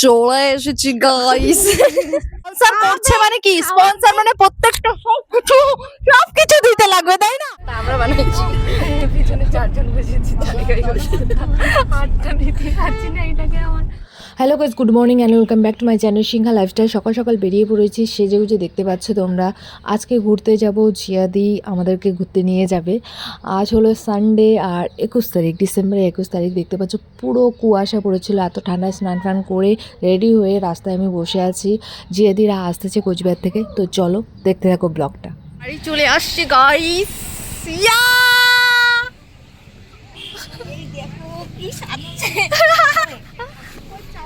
চলে এসেছি guys sponsor করছে মানে কি? স্পন্সর মানে প্রত্যেকটা সবকিছু সবকিছু দিতে লাগবে, তাই না? আমরা বানাইছি পিছনে চারজন বসেছি আটটা নিতে পারছি না এটাকে আমার। Hello guys good morning and welcome back to my channel Sinha lifestyle সকাল সকাল বেরিয়ে পড়েছি সেজে গুজে দেখতে পাচ্ছ তোমরা। আজকে ঘুরতে যাব জিয়াদি আমাদেরকে ঘুরতে নিয়ে যাবে। আজ হলো সানডে আর একুশ তারিখ ডিসেম্বরের একুশ তারিখ। দেখতে পাচ্ছ পুরো কুয়াশা পড়েছিল এত ঠান্ডায় স্নান ফান করে রেডি হয়ে রাস্তায় আমি বসে আছি। জিয়াদিরা আসতেছে কোচবিহার থেকে তো চলো দেখতে থাকো ব্লগটা। বাড়ি চলে আসছে গাইস ইয়া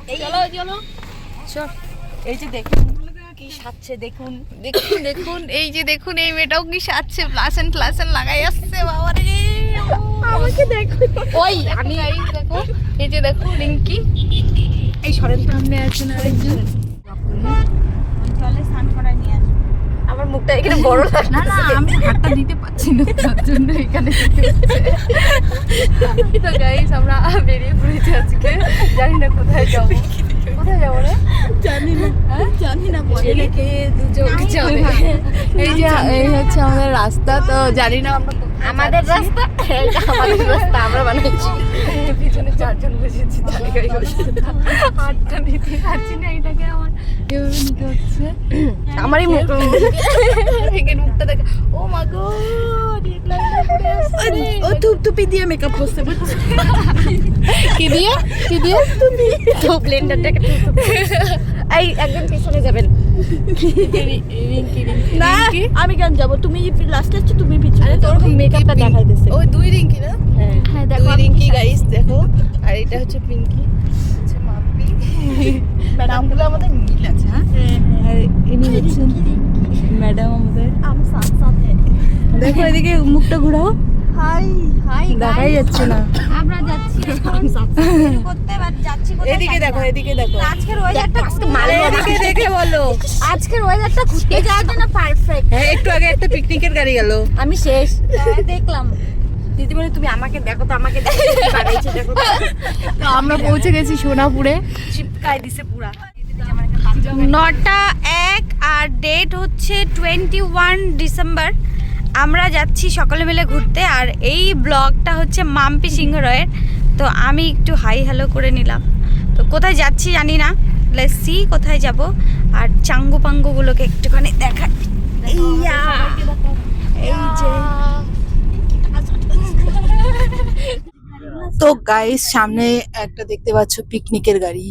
চলো চলো। চল। এই যে দেখুন কি সাজছে দেখুন। দেখুন দেখুন এই যে দেখুন এই মেয়েটাও কি সাজছে প্লাসেন প্লাসেন লাগাই আসছে বাবা রে আমাকে দেখো। ওই আমি এই দেখো এই যে দেখো রিঙ্কি। এই সরেন সামনে আছেন আরেকজন? মুখটা এখানে বড় লাগছে না না আমি হাতটা দিতে পারছি না তার জন্য এখানে তো গাইস আমরা বেরিয়ে পড়েছি আজকে। জানি না কোথায় যাব। কোথায় যাব রে? জানি না জানি না যাবে। এই যে এই হচ্ছে আমাদের রাস্তা তো জানি না আমরা আমাদের রাস্তা? আমাদের রাস্তা আমরা বানাইছি পিছনে চারজন বসেছি তালিকায় বসে আটটা নিতে পারছি না এটাকে আমার। নিতে হচ্ছে আমারই মুখ মুখটা দেখা। ও মা গো ও তুপ দিয়ে মেকআপ করতে কি দিয়ে? কি দিয়ে? তো ব্লেন্ডারটাকে এই একদম পিছনে যাবেন। না আমি কেন যাব? তুমি লাস্টে আছো তুমি পিছনে তোর মেকআপটা দেখাই দিছে ওই দুই রিঙ্কি না? হ্যাঁ। দুই রিঙ্কি গাইস দেখো। আর এটা হচ্ছে পিঙ্কি। হচ্ছে মাম্পি। নামগুলো আমাদের মিল আছে হ্যাঁ? আর ইনি হচ্ছেন ম্যাডাম আমাদের। দেখো এদিকে মুখটা ঘোরাও। হাই হাই দেখাই যাচ্ছে না। আমরা যাচ্ছি করতে যাচ্ছি এদিকে দেখো এদিকে দেখো। আজকের ওয়েদারটা আরে এদিকে দেখে বলো। আজকের ওয়েদারটা ঘুরতে যাওয়ার জন্য পারফেক্ট হ্যাঁ একটু আগে একটা পিকনিকের গাড়ি গেল। আমি শেষ। দেখলাম। দিদিমণি তুমি আমাকে দেখো তো আমাকে দেখো দেখো। তো। তো আমরা পৌঁছে গেছি সোনাপুরে। চিপকাই দিছে পুরা। নটা এক আর ডেট হচ্ছে টোয়েন্টি ওয়ান ডিসেম্বর আমরা যাচ্ছি সকলে মিলে ঘুরতে আর এই ব্লগটা হচ্ছে মাম্পি সিংহ রয়ের। তো আমি একটু হাই হ্যালো করে নিলাম। তো কোথায় যাচ্ছি জানি না। সি কোথায় যাব। আর চাঙ্গু পাঙ্গুগুলোকে একটুখানি দেখা এই যে। তো গাইস সামনে একটা দেখতে পাচ্ছ পিকনিকের গাড়ি।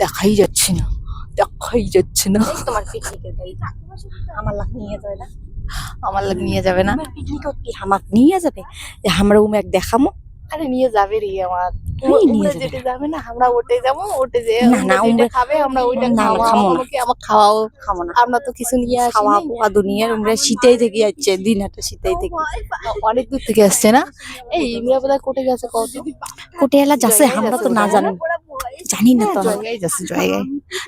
দেখাই যাচ্ছে না। দেখাই যাচ্ছে না। তোমার পিকনিকের গাড়ি। আমার লাগ নিয়ে যাবে না। আমার লাগে নিয়ে যাবে না। পিকনিক কি আমাক নিয়ে যাবে? যে আমরা উমে এক দেখামো। আরে নিয়ে যাবে রে আমার। যাবে। না আমরা ওটে যাব ওটে যে না, না, উমরা খাবে আমরা ওইটা না। আমাকে আমার খাওয়াও খামো না। আমরা তো কিছু নিয়ে আসি খাওয়া পোয়া দুনিয়ার আমরা শীতেই থেকে যাচ্ছে দিন একটা শীতেই থেকে অনেক দূর থেকে আসছে না? এই ইমরা বোধহয় কোটে গেছে কত কোটিয়ালা যাচ্ছে আমরা তো না জানি। জানি না তো। যাচ্ছে জয়গাই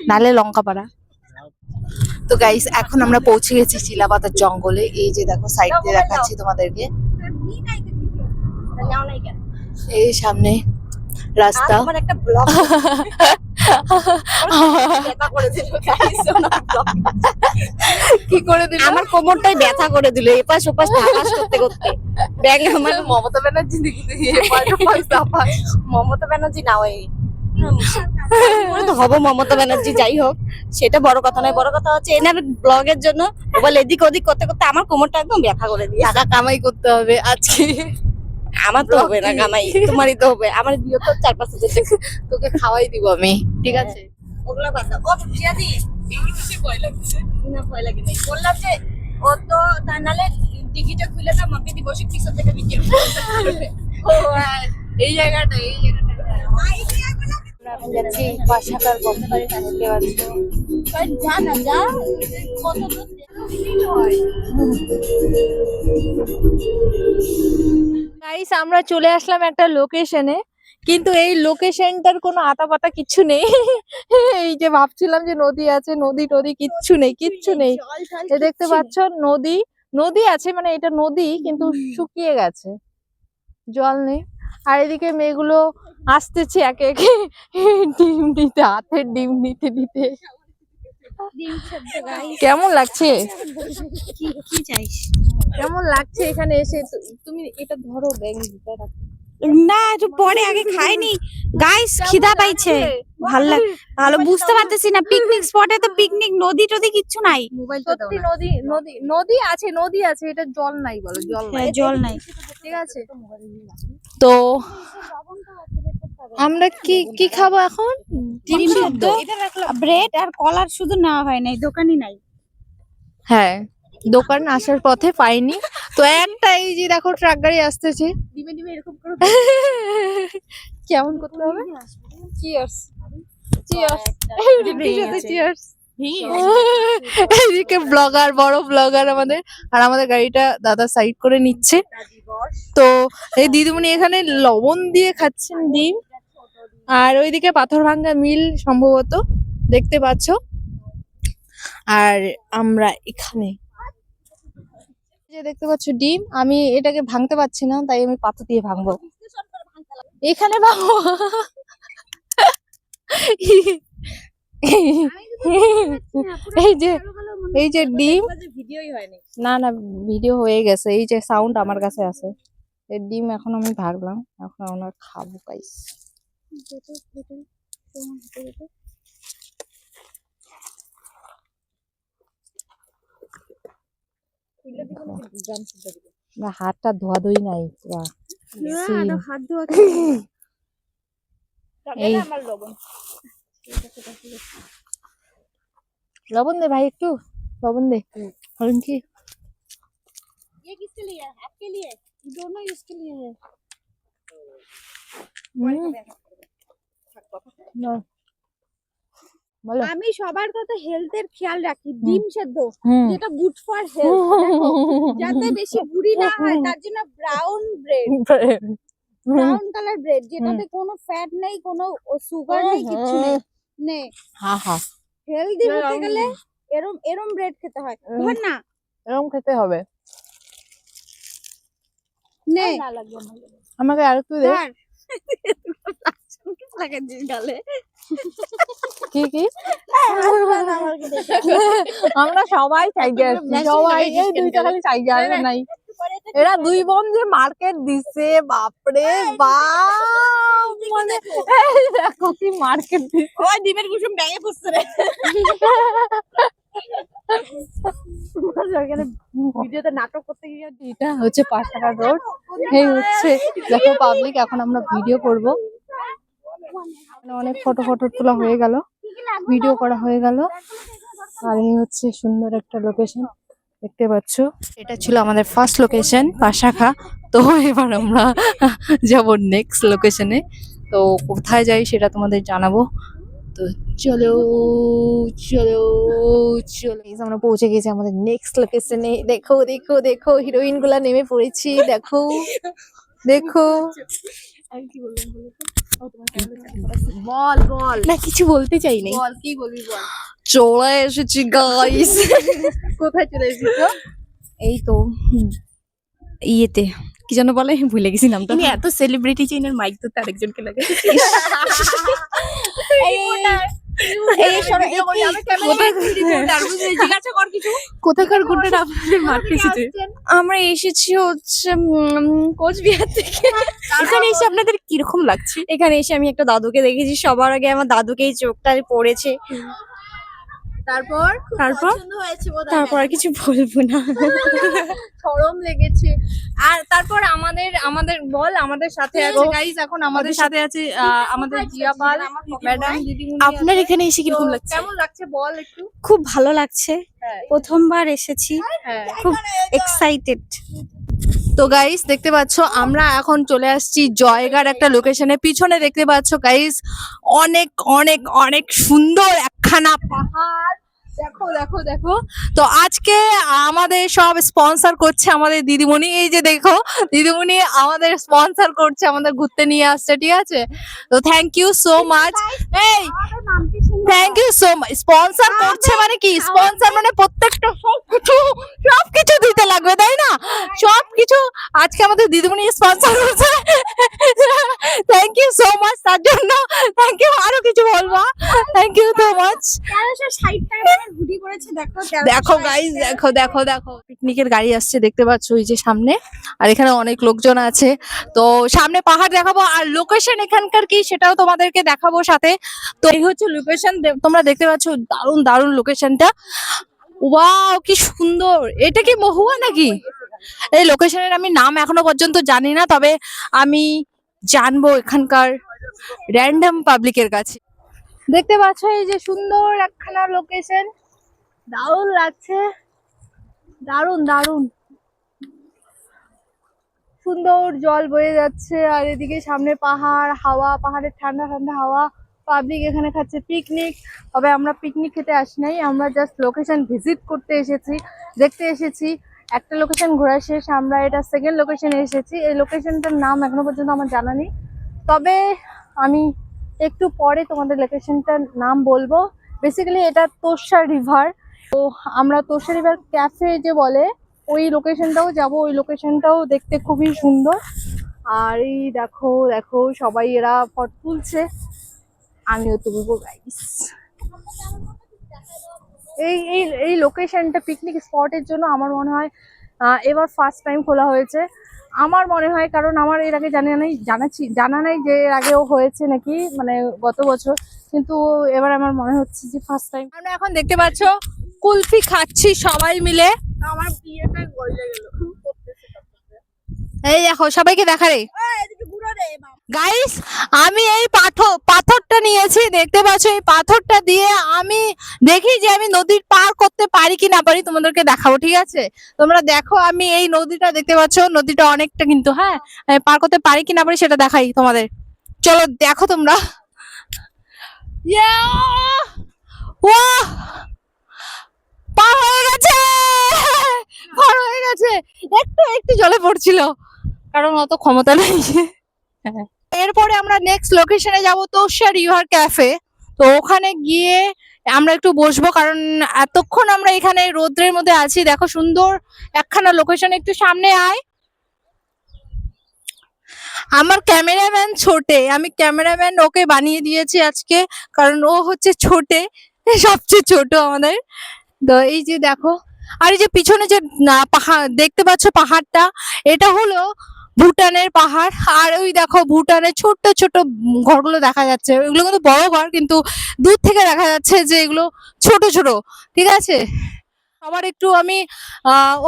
নালে লঙ্কা পাড়া। তো গাইস এখন আমরা পৌঁছে গেছি চিলাপাতার জঙ্গলে। এই যে দেখো সাইড দিয়ে দেখাচ্ছি তোমাদেরকে। এই সামনে রাস্তা। আমার একটা ব্লগ কি করে দিল? আমার কোমরটাই ব্যথা করে দিল এপাশ ওপাশ ধাপাস করতে করতে। ব্যাং আমার মমতা ব্যানার্জি মমতা ব্যানার্জি না ওই তো হব মমতা ব্যানার্জি যাই হোক। সেটা বড় কথা নয় বড় কথা হচ্ছে এনার ব্লগের জন্য বলে এদিক ওদিক করতে করতে আমার কোমরটা একদম ব্যথা করে দিয়ে টাকা কামাই করতে হবে আজকে। আমার তো হবে না কামাই তোমারই তো হবে। আমার দিও তো চার পাঁচ হাজার তোকে খাওয়াই দিব আমি ঠিক আছে? ওগুলা বাদ দাও। ও জিয়াদি না ভয় লাগে নাই। বললাম যে ও তো তা নালে টিকিটটা খুলে না মাপি দিব সে পিছন থেকে ভিডিও ও আর এই জায়গাটা এই জায়গাটা। এখন যাচ্ছি বাসাটার কোম্পানি দেখতে পাচ্ছি যা যা কত গাইস আমরা চলে আসলাম একটা লোকেশনে কিন্তু এই লোকেশনটার কোনো আতাপাতা কিচ্ছু নেই। এই যে ভাবছিলাম যে নদী আছে নদী টদী কিচ্ছু নেই কিচ্ছু নেই। দেখতে পাচ্ছ নদী নদী আছে মানে এটা নদী কিন্তু শুকিয়ে গেছে। জল নেই। আর এদিকে মেয়েগুলো আসতেছে একে একে ডিম নিতে হাতের ডিম নিতে নিতে কেমন লাগছে? কেমন লাগছে এখানে এসে? তুমি এটা ধরো ব্যাগ দিতে না একটু পরে আগে খাইনি। গাইস খিদা পাইছে। ভালো লাগ ভালো বুঝতে পারতেছি না পিকনিক স্পটে তো পিকনিক নদী টদি কিচ্ছু নাই। সত্যি নদী নদী নদী আছে নদী আছে এটা জল নাই বলো জল নাই। হ্যাঁ, জল নাই। ঠিক আছে। তো আমরা কি কি খাব এখন? ডিম সেদ্ধ ব্রেড আর কলার শুধু নেওয়া হয় নাই দোকানই নাই। হ্যাঁ দোকান আসার পথে পাইনি। তো একটা এই যে দেখো ট্রাক গাড়ি আসতেছে। ডিমে ডিমে এরকম করে কেমন করতে হবে? চিয়ার্স চিয়ার্স চিয়ার্স এদিকে ব্লগার বড় ব্লগার আমাদের। আর আমাদের গাড়িটা দাদা সাইড করে নিচ্ছে। তো এই দিদিমণি এখানে লবণ দিয়ে খাচ্ছেন ডিম। আর ওইদিকে পাথর ভাঙ্গা মিল সম্ভবত। দেখতে পাচ্ছ? আর আমরা এখানে যে দেখতে পাচ্ছ ডিম, আমি এটাকে ভাঙতে পারছি না, তাই আমি পাথর দিয়ে ভাঙবো। এখানে ভাঙবো। এই যে এই যে ডিম, না না, ভিডিও হয়ে গেছে। এই যে সাউন্ড আমার কাছে আছে। এই ডিম এখন আমি ভাগলাম, এখন আমরা খাব গাইস না হাতটা ধোয়া ধুই নাই পুরা Scene। হাত ধোয়া এই লবণ দে ভাই একটু লবণ দে কারণ কি ये किसके लिए है आपके लिए दोनों इसके लिए है হুম। বলো। আমি সবার কথা হেলথের খেয়াল রাখি ডিম সেদ্ধ যেটা গুড ফর হেলথ যাতে বেশি বুড়ি না হয় তার জন্য brown bread brown colour bread যেটাতে কোনো ফ্যাট নেই কোনো সুগার নেই কিছু নেই নে। হা হা। হেলদি হতে গেলে এরম এরম ব্রেড খেতে হয়। ধর না। এরকম খেতে হবে। নে। আমাকে আর একটু দে লাগাচ্ছিস গালে। কি কি? আমরা সবাই আসছি সবাই। এই দুইটা খালি সাইডে আসে নাই। এরা দুই বোন যে মার্কেট দিছে বাপরে বাপ। মানে এই দেখো কি মার্কেট দিছে। ওই ডিমের কুসুম ব্যাগে পুষছে রে। ভিডিওতে নাটক করতে গিয়ে এটা হচ্ছে পাঁচটাকা রোড। এই হচ্ছে দেখো পাবলিক এখন আমরা ভিডিও করব। অনেক ফটো ফটো তোলা হয়ে গেল। ভিডিও করা হয়ে গেল। আর এই হচ্ছে সুন্দর একটা লোকেশন দেখতে পাচ্ছ? এটা ছিল আমাদের ফার্স্ট লোকেশন পাশাখা। তো এবার আমরা যাব নেক্সট লোকেশনে তো কোথায় যাই সেটা তোমাদের জানাব। তো চলো চলো চলো। আমরা পৌঁছে গেছি আমাদের নেক্সট লোকেশনে দেখো দেখো দেখো হিরোইনগুলা নেমে পড়েছি, দেখো। দেখো। বল বল। না কিছু বলতে চাই নাই। বল কি বলবি বল? চলে এসেছি গাইস কোথায় চলে এসেছি? এই তো ইয়েতে কি যেন বলে ভুলে গেছি নামটা তুমি এত সেলিব্রিটি চেইনের মাইক তো তার একজনকে লাগে। কোথাকার গুন্ডাটা আপনাদের মারতে এসেছে আমরা এসেছি হচ্ছে কোচবিহার থেকে। এখানে এসে আপনাদের কীরকম লাগছে? এখানে এসে আমি একটা দাদুকে দেখেছি সবার আগে আমার দাদুকে এই চোখটা পড়েছে। তারপর তারপর? তারপর আর কিছু বলব না। শরম লেগেছে। আর তারপর আমাদের আমাদের বল আমাদের সাথে আছে গাইস এখন আমাদের সাথে আছে আহ, আমাদের জিয়া পাল ম্যাডাম দিদিমণি আপনার এখানে এসে কীরকম লাগছে? কেমন লাগছে বল একটু? খুব ভালো লাগছে। হ্যাঁ। প্রথমবার এসেছি। হ্যাঁ। খুব এক্সাইটেড তো গাইস দেখতে পাচ্ছ, আমরা এখন চলে আসছি জয়গার একটা লোকেশনে পিছনে দেখতে পাচ্ছ গাইস অনেক অনেক অনেক সুন্দর একখানা পাহাড়। দেখো দেখো দেখো। তো আজকে আমাদের সব স্পন্সর করছে আমাদের দিদিমণি। এই যে দেখো দিদিমণি আমাদের স্পন্সর করছে আমাদের ঘুরতে নিয়ে আসছে ঠিক আছে? তো থ্যাংক ইউ সো মাচ এই thank you so much sponsor করছে মানে কি? স্পন্সর মানে প্রত্যেকটা সবকিছু সবকিছু দিতে লাগবে তাই না? সবকিছু আজকে আমাদের দিদিমণি স্পন্সর করছে। থ্যাংক ইউ সো মাচ তার জন্য থ্যাংক ইউ আরও কিছু বলবা? থ্যাংক ইউ সো মাচ তেরোশো ষাট টাকা হুডি পড়েছে দেখো দেখো গাইস দেখো দেখো দেখো। পিকনিকের গাড়ি আসছে দেখতে পাচ্ছ ওই যে সামনে। আর এখানে অনেক লোকজন আছে। তো সামনে পাহাড় দেখাবো আর লোকেশন এখানকার কি সেটাও তোমাদেরকে দেখাবো সাথে। তো এই হচ্ছে লোকেশন তোমরা দেখতে পাচ্ছ দারুণ দারুণ লোকেশনটা ওয়াও কি সুন্দর! এটা কি মহুয়া নাকি? এই লোকেশনের আমি নাম এখনও পর্যন্ত জানি না তবে আমি জানব এখানকার র্যান্ডম পাবলিকের কাছে। দেখতে পাচ্ছ এই যে সুন্দর একখানা লোকেশন দারুণ লাগছে। দারুণ দারুণ। সুন্দর জল বয়ে যাচ্ছে আর এদিকে সামনে পাহাড়, হাওয়া, পাহাড়ের ঠান্ডা ঠান্ডা হাওয়া। পাবলিক এখানে খাচ্ছে পিকনিক তবে আমরা পিকনিক খেতে আসি নাই, আমরা জাস্ট লোকেশন ভিজিট করতে এসেছি, দেখতে এসেছি। একটা লোকেশন ঘোরা শেষ, আমরা এটা সেকেন্ড লোকেশনে এসেছি। এই লোকেশনটার নাম এখনও পর্যন্ত আমার জানা নেই। তবে আমি একটু পরে তোমাদের লোকেশনটার নাম বলব। বেসিক্যালি এটা তোষা রিভার তো আমরা তোষা রিভার ক্যাফে যে বলে, ওই লোকেশনটাও যাব। ওই লোকেশনটাও দেখতে খুবই সুন্দর। আর এই দেখো দেখো, সবাই এরা ফটো তুলছে। আমিও তুলবো গাইস এই এই এই লোকেশনটা পিকনিক স্পটের জন্য আমার মনে হয় এবার ফার্স্ট টাইম খোলা হয়েছে। আমার মনে হয় কারণ আমার এর আগে জানা নেই জানাচ্ছি জানা নেই যে এর আগেও হয়েছে নাকি মানে গত বছর। কিন্তু এবার আমার মনে হচ্ছে যে ফার্স্ট টাইম আমরা এখন দেখতে পাচ্ছ কুলফি খাচ্ছি সবাই মিলে। আমার বিয়েটা গলে গেল। এই দেখো সবাইকে দেখা রে। গাইস আমি এই পাথর, পাথরটা নিয়েছি, দেখতে পাচ্ছ এই পাথরটা দিয়ে আমি দেখি যে আমি নদীর পার করতে পারি কি না পারি, তোমাদেরকে দেখাবো, ঠিক আছে তোমরা দেখো, আমি এই নদীটা দেখতে পাচ্ছ, নদীটা অনেকটা কিন্তু হ্যাঁ পার করতে পারি কি না পারি সেটা দেখাই তোমাদের চলো, দেখো তোমরা! Wow! পার হয়ে গেছে পার হয়ে গেছে একটু একটু জলে পড়ছিল, কারণ অত ক্ষমতা নেই হ্যাঁ। এরপরে আমরা নেক্সট লোকেশনে যাব তোষা রিভার ক্যাফে তো ওখানে গিয়ে আমরা একটু বসবো, কারণ এতক্ষণ আমরা এখানে রোদ্রের মধ্যে আছি। দেখো সুন্দর একখানা লোকেশন একটু সামনে আয়। আমার ক্যামেরাম্যান ছোটে, আমি ক্যামেরাম্যান ওকে বানিয়ে দিয়েছি আজকে, কারণ ও হচ্ছে ছোটে, সবচেয়ে ছোট আমাদের। তো এই যে দেখো, আর এই যে পিছনে যে পাহাড় দেখতে পাচ্ছ পাহাড়টা, এটা হলো ভুটানের পাহাড়। আর ওই দেখো ভুটানের ছোট্ট ছোট ঘরগুলো দেখা যাচ্ছে। ওইগুলো কিন্তু বড় ঘর কিন্তু দূর থেকে দেখা যাচ্ছে যে এগুলো ছোট ছোট। ঠিক আছে? সবার একটু আমি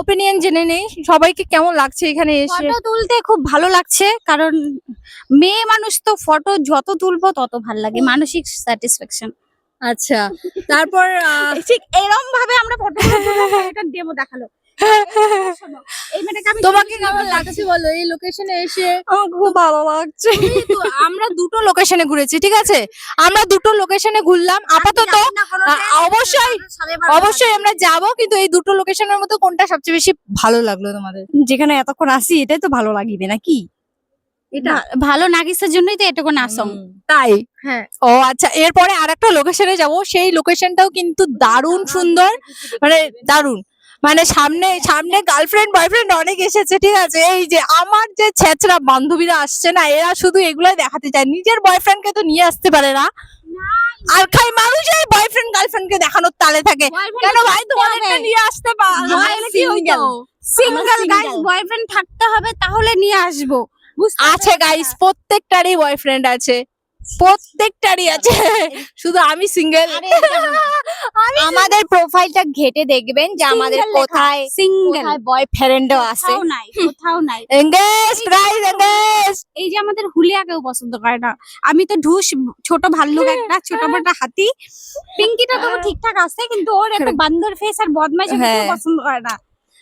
ওপিনিয়ন জেনে নেই। সবাইকে কেমন লাগছে এখানে এসে? ফটো তুলতে খুব ভালো লাগছে কারণ মেয়ে মানুষ তো ফটো যত তুলবো তত ভালো লাগে মানসিক স্যাটিসফ্যাকশন আচ্ছা তারপর ঠিক এরম ভাবে আমরা ফটো এটা ডেমো দেখাল। তোমাকে কেমন লাগছে বলো এই লোকেশনে এসে? আমার খুব ভালো লাগছে। আমরা দুটো লোকেশনে ঘুরেছি ঠিক আছে? আমরা দুটো লোকেশনে ঘুরলাম। আপাতত অবশ্যই অবশ্যই আমরা যাব কিন্তু এই দুটো লোকেশনের মধ্যে কোনটা সবচেয়ে বেশি ভালো লাগল তোমাদের? যেখানে এতক্ষণ আসি এটাই তো ভালো লাগিবে নাকি? এটা। ভালো নাগিসের জন্যই তো এটুকু নাসং তাই? হ্যাঁ। ও আচ্ছা এরপরে আরেকটা লোকেশনে যাব সেই লোকেশনটাও কিন্তু দারুণ সুন্দর। মানে দারুণ। মানে সামনে সামনে গার্লফ্রেন্ড বয়ফ্রেন্ড অনেক এসেছে ঠিক আছে? এই যে আমার যে ছেচরা বান্ধবীরা আসছে না এরা শুধু এগুলোই দেখাতে চায়। নিজের বয়ফ্রেন্ডকে তো নিয়ে আসতে পারে না। আর খাই মানুষই বয়ফ্রেন্ড গার্লফ্রেন্ডকে দেখানোর তালে থাকে। কেন ভাই তোমাদেরকে নিয়ে আসতে পারো। সিঙ্গেল গাইস বয়ফ্রেন্ড থাকতে হবে তাহলে নিয়ে আসব। আছে গাইস প্রত্যেকটারই বয়ফ্রেন্ড আছে। প্রত্যেকটারই আছে। শুধু আমি সিঙ্গেল আমাদের প্রোফাইলটা ঘেটে দেখবেন যে আমাদের কোথায় সিঙ্গেল বয়ফ্রেন্ডও আছে কোথাও নাই কোথাও নাই। এঙ্গেজ গাইস এঙ্গেজ এই যে আমাদের হুলিয়া কেউ পছন্দ করে না। আমি তো ঢুস ছোট ভাল্লুক একটা ছোট মোটা হাতি। পিঙ্কিটা তো ঠিকঠাক আছে কিন্তু ওর একটা বান্দর ফেস আর বদমাইশ হ্যাঁ। পছন্দ করে না।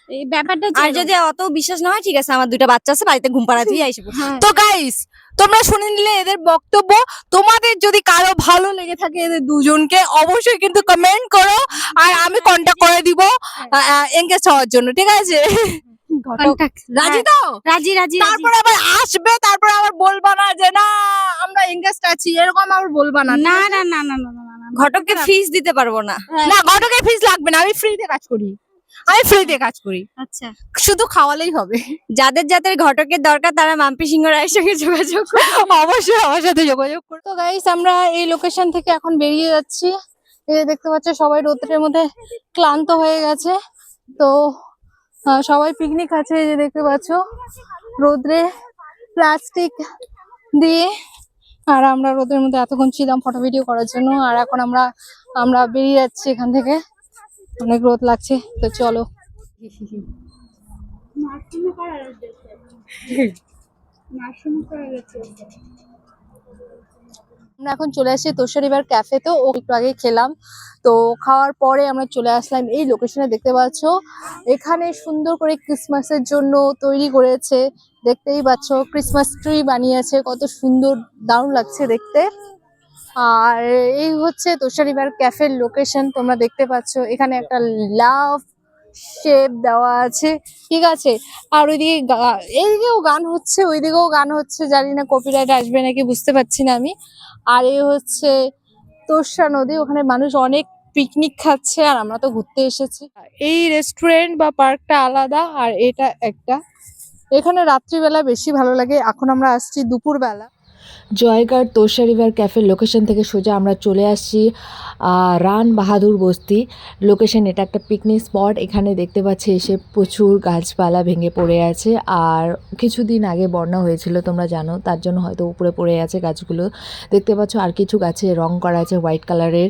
এই ব্যাপারটা আর যদি অত বিশ্বাস না হয় ঠিক আছে আমার দুটো বাচ্চা আছে বাড়িতে ঘুম পাড়াতেই আইসে পড়ছে। হ্যাঁ। তো গাইস তোমরা শুনে নিলে এদের বক্তব্য। তোমাদের যদি কারও ভালো লেগে থাকে এদের দুজনকে অবশ্যই কিন্তু কমেন্ট করো। আর আমি কন্ট্যাক্ট করে দিব এঙ্গেজ হওয়ার জন্য ঠিক আছে। রাজি হ্যাঁ, তো রাজি রাজি রাজি। তারপরে আবার আসবে তারপরে আবার বলবা না যে না আমরা এঙ্গেজ আছি। এরকম আবার বলবা না না না না না না না, না, না, ঘটককে ফিস দিতে পারব না। না ঘটকের ফিস লাগবে না আমি ফ্রিতে কাজ করি। আমি ফ্রিতে কাজ করি। আচ্ছা। শুধু খাওয়ালেই হবে। যাদের যাদের ঘটকের দরকার তারা মাম্পি সিংহ রায়ের সঙ্গে যোগাযোগ। অবশ্যই আমার সাথে যোগাযোগ করো। তো গাইস আমরা এই লোকেশন থেকে এখন বেরিয়ে যাচ্ছি। এই যে দেখতে পাচ্ছ সবাই রোদ্রের মধ্যে ক্লান্ত হয়ে গেছে। তো সবাই পিকনিক আছে এই যে দেখতে পাচ্ছ। রোদ্রে প্লাস্টিক দিয়ে আর আমরা রোদের মধ্যে এতক্ষণ ছিলাম ফটো ভিডিও করার জন্য। আর এখন আমরা আমরা বেরিয়ে যাচ্ছি এখান থেকে। অনেক রোদ লাগছে তো চলো। আমরা এখন চলে আসছি তোষারিবার ক্যাফে তো ও একটু আগে খেলাম। তো খাওয়ার পরে আমরা চলে আসলাম এই লোকেশনে দেখতে পাচ্ছ? এখানে সুন্দর করে ক্রিসমাসের জন্য তৈরি করেছে। দেখতেই পাচ্ছ ক্রিসমাস ট্রি বানিয়েছে কত সুন্দর দারুণ লাগছে দেখতে। আর এই হচ্ছে তোষারিবার ক্যাফের লোকেশন তোমরা দেখতে পাচ্ছ। এখানে একটা লাভ শেপ দেওয়া আছে। ঠিক আছে? আর ওইদিকে এইদিকেও গান হচ্ছে, ওইদিকেও গান হচ্ছে, জানি না কপিরাইট আসবে নাকি, বুঝতে পারছি না আমি। আর এই হচ্ছে তোষা নদী, ওখানে মানুষ অনেক পিকনিক খাচ্ছে, আর আমরা তো ঘুরতে এসেছি। এই রেস্টুরেন্ট বা পার্কটা আলাদা, আর এটা একটা। এখানে রাত্রিবেলা বেশি ভালো লাগে, এখন আমরা আসছি দুপুরবেলা। জয়গড় তোষা রিভার ক্যাফের লোকেশন থেকে সোজা আমরা চলে আসছি রান বাহাদুর বস্তি লোকেশন এটা একটা পিকনিক স্পট এখানে দেখতে পাচ্ছি এসে প্রচুর গাছপালা ভেঙে পড়ে আছে। আর কিছুদিন আগে বন্যা হয়েছিল, তোমরা জানো, তার জন্য হয়তো উপরে পড়ে আছে গাছগুলো। দেখতে পাচ্ছ আর কিছু গাছে রং করা আছে হোয়াইট কালারের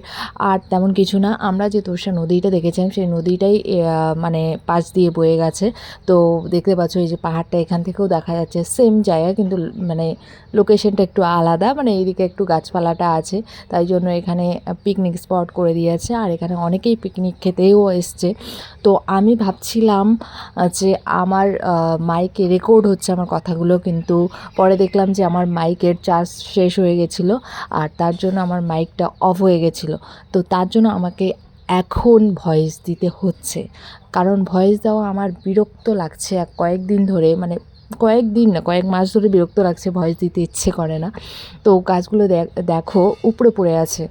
আর তেমন কিছু না, আমরা যে তোষা নদীটা দেখেছিলাম, সেই নদীটাই মানে পাশ দিয়ে বয়ে গেছে। তো দেখতে পাচ্ছ এই যে পাহাড়টা এখান থেকেও দেখা যাচ্ছে সেম জায়গা, কিন্তু মানে লোকেশনটা একটু আলাদা মানে এইদিকে একটু গাছপালাটা আছে, তাই জন্য এখানে পিকনিক স্পট করে দিয়েছে, আর এখানে অনেকেই পিকনিক খেতেও এসছে। তো আমি ভাবছিলাম যে আমার মাইকে রেকর্ড হচ্ছে আমার কথাগুলো, কিন্তু পরে দেখলাম যে আমার মাইকের চার্জ শেষ হয়ে গেছিল, আর তার জন্য আমার মাইকটা অফ হয়ে গেছিল। তো তার জন্য আমাকে এখন ভয়েস দিতে হচ্ছে। কারণ ভয়েস দেওয়া আমার বিরক্ত লাগছে এক কয়েকদিন ধরে মানে কয়েকদিন না, কয়েক মাস ধরে বিরক্ত লাগছে, ভয়েস দিতে ইচ্ছে করে না। তো গাছগুলো দেখ- উপরে পড়ে আছে।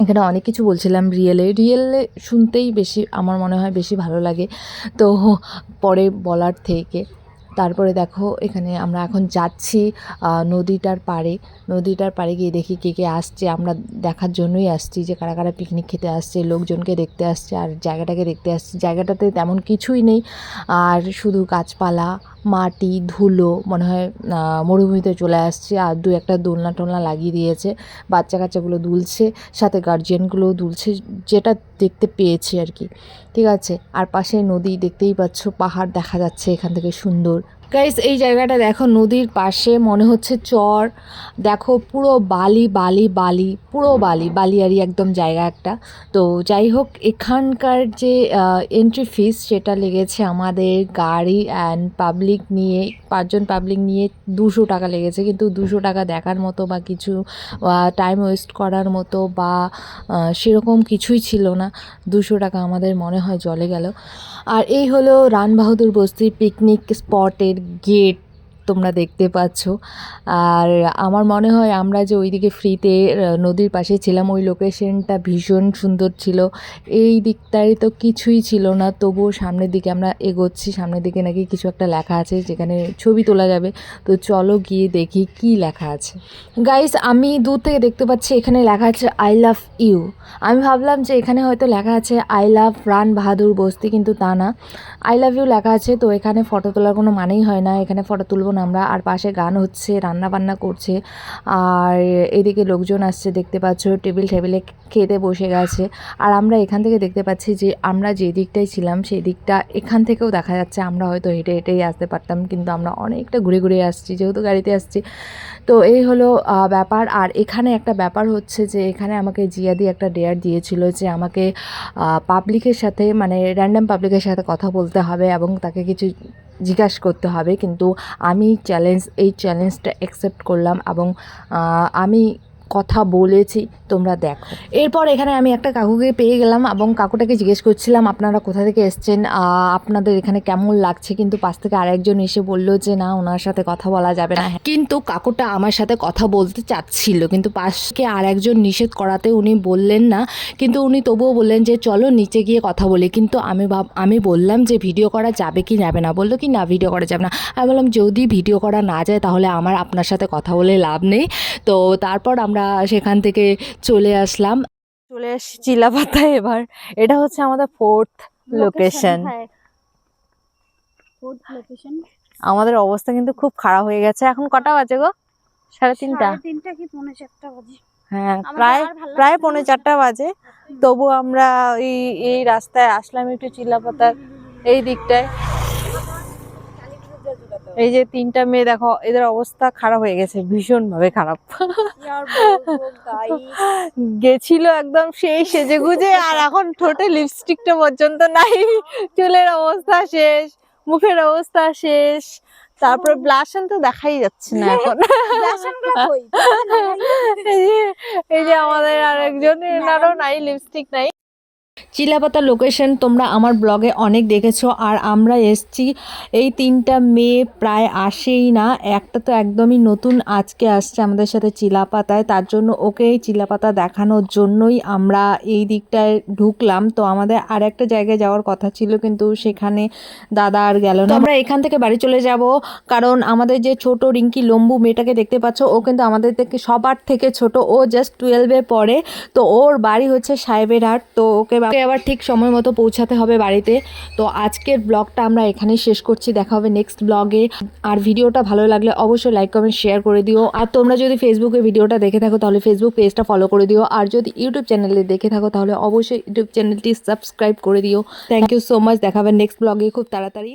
এখানে অনেক কিছু বলছিলাম রিয়েলে। রিয়েলে শুনতেই বেশি, আমার মনে হয় বেশি ভালো লাগে। তো পরে বলার থেকে। তারপরে দেখো, এখানে আমরা এখন যাচ্ছি নদীটার পাড়ে। নদীটার পাড়ে গিয়ে দেখি কে কে আসছে। আমরা দেখার জন্যই আসছি যে কারা কারা পিকনিক খেতে আসছে, লোকজনকে দেখতে আসছে, আর জায়গাটাকে দেখতে আসছে। জায়গাটাতে তেমন কিছুই নেই। আর শুধু গাছপালা মাটি, ধুলো, মনে হয় মরুভূমিতে চলে আসছে। আর দু একটা দোলনা টোলনা লাগিয়ে দিয়েছে। বাচ্চা কাচ্চাগুলো দুলছে, সাথে গার্জিয়ানগুলোও দুলছে, যেটা দেখতে পেয়েছি আর কি। ঠিক আছে? আর পাশে নদী দেখতেই পাচ্ছ, পাহাড় দেখা যাচ্ছে এখান থেকে সুন্দর। গাইস এই জায়গাটা দেখো, নদীর পাশে, মনে হচ্ছে চর। দেখো, পুরো বালি বালি বালি, পুরো বালি, বালিয়ারি একদম জায়গা একটা। তো যাই হোক, এখানকার যে এন্ট্রি ফিস সেটা লেগেছে আমাদের গাড়ি অ্যান্ড পাবলিক নিয়ে, পাঁচজন পাবলিক নিয়ে দুশো টাকা লেগেছে। কিন্তু দুশো টাকা দেখার মতো বা কিছু টাইম ওয়েস্ট করার মতো বা সেরকম কিছুই ছিল না। দুশো টাকা আমাদের মনে হয় জলে গেল। আর এই হলো রান বাহাদুর বস্তির পিকনিক স্পটের গেট তোমরা দেখতে পাচ্ছ। আর আমার মনে হয় আমরা যে ওইদিকে ফ্রিতে নদীর পাশে ছিলাম, ওই লোকেশনটা ভীষণ সুন্দর ছিল। এই দিকটায় তো কিছুই ছিল না, তবুও সামনের দিকে আমরা এগোচ্ছি। সামনের দিকে নাকি কিছু একটা লেখা আছে, যেখানে ছবি তোলা যাবে। তো চলো গিয়ে দেখি কি লেখা আছে। গাইস আমি দূর থেকে দেখতে পাচ্ছি, এখানে লেখা আছে আই লাভ ইউ আমি ভাবলাম যে এখানে হয়তো লেখা আছে আই লাভ রান বাহাদুর বস্তি কিন্তু তা না। আই লাভ ইউ লেখা আছে, তো এখানে ফটো তোলার কোনো মানেই হয় না। এখানে ফটো তুলবো না আমরা। আর পাশে গান হচ্ছে রান্না বান্না করছে। আর এদিকে লোকজন আসছে, দেখতে পাচ্ছ, টেবিল টেবিলে খেতে বসে গেছে। আর আমরা এখান থেকে দেখতে পাচ্ছি যে, আমরা যে দিকটায় ছিলাম, সেই দিকটা এখান থেকেও দেখা যাচ্ছে। আমরা হয়তো হেঁটে হেঁটেই আসতে পারতাম, কিন্তু আমরা অনেকটা ঘুরে ঘুরে আসছি, যেহেতু গাড়িতে আসছি। তো এই হলো ব্যাপার। আর এখানে একটা ব্যাপার হচ্ছে যে, এখানে আমাকে জিয়াদি একটা ডেয়ার দিয়েছিল যে, আমাকে পাবলিকের সাথে মানে র্যান্ডাম পাবলিকের সাথে কথা বলতে হবে এবং তাকে কিছু জিজ্ঞাসা করতে হবে। কিন্তু আমি চ্যালেঞ্জ এই চ্যালেঞ্জটা অ্যাকসেপ্ট করলাম এবং আমি কথা বলেছি, তোমরা দেখো। এরপর এখানে আমি একটা কাকুকে পেয়ে গেলাম এবং কাকুটাকে জিজ্ঞেস করছিলাম, আপনারা কোথা থেকে এসছেন? আপনাদের এখানে কেমন লাগছে? কিন্তু পাশ থেকে আরেকজন এসে বলল যে, না, ওনার সাথে কথা বলা যাবে না। কিন্তু কাকুটা আমার সাথে কথা বলতে চাচ্ছিল, কিন্তু পাশকে আর একজন নিষেধ করাতে উনি বললেন না। কিন্তু উনি তবুও বললেন যে, চলো নিচে গিয়ে কথা বলি। কিন্তু আমি ভাব, আমি বললাম যে, ভিডিও করা যাবে কি যাবে না? বলল কি, না, ভিডিও করা যাবে না। আমি বললাম, যদি ভিডিও করা না যায়, তাহলে আমার আপনার সাথে কথা বলে লাভ নেই। তো তারপর আমরা সেখান থেকে চলে আসলাম। চলে এসেছি চিলাপাতায় এবার। এটা হচ্ছে আমাদের ফোর্থ লোকেশন হ্যাঁ। আমাদের অবস্থা কিন্তু খুব খারাপ হয়ে গেছে। এখন কটা বাজে গো? সাড়ে তিনটা। তিনটা কি পৌনে চারটা বাজে? হ্যাঁ প্রায় প্রায় পৌনে চারটা বাজে। তবু আমরা এই এই রাস্তায় আসলাম একটু চিল্লাপাতার এই দিকটায়। এই যে তিনটা মেয়ে দেখো এদের অবস্থা খারাপ হয়ে গেছে ভীষণ ভাবে খারাপ গেছিল একদম সেই সেজে গুজে আর এখন ঠোঁটে লিপস্টিকটা পর্যন্ত নাই। চুলের অবস্থা শেষ মুখের অবস্থা শেষ। তারপরে ব্লাশন তো দেখাই যাচ্ছে না এখন। এই যে- এই যে আমাদের আরেকজন এনারও নাই লিপস্টিক নাই। চিলাপাতা লোকেশন তোমরা আমার ব্লগে অনেক দেখেছ, আর আমরা এসছি। এই তিনটা মেয়ে প্রায় আসেই না, একটা তো একদমই নতুন আজকে আসছে আমাদের সাথে চিলাপাতায়, তার জন্য ওকে এই চিলাপাতা দেখানোর জন্যই আমরা এই দিকটায় ঢুকলাম। তো আমাদের আর একটা জায়গায় যাওয়ার কথা ছিল, কিন্তু সেখানে দাদা আর গেল না। আমরা এখান থেকে বাড়ি চলে যাব, কারণ আমাদের যে ছোট রিঙ্কি লম্বু মেয়েটাকে দেখতে পাচ্ছ, ও কিন্তু আমাদের থেকে সবার থেকে ছোট, ও জাস্ট টুয়েলভে পড়ে। তো ওর বাড়ি হচ্ছে সাহেবের হাট তো ওকে ওকে আবার ঠিক সময় মতো পৌঁছাতে হবে বাড়িতে। তো আজকের ব্লগটা আমরা এখানেই শেষ করছি। দেখা হবে নেক্সট ব্লগে। আর ভিডিওটা ভালো লাগলে অবশ্যই লাইক কমেন্ট শেয়ার করে দিও। আর তোমরা যদি ফেসবুকে ভিডিওটা দেখে থাকো, তাহলে ফেসবুক পেজটা ফলো করে দিও। আর যদি ইউটিউব চ্যানেলে দেখে থাকো, তাহলে অবশ্যই ইউটিউব চ্যানেলটি সাবস্ক্রাইব করে দিও। থ্যাংক ইউ সো মাচ দেখা হবে নেক্সট ব্লগে। খুব তাড়াতাড়ি।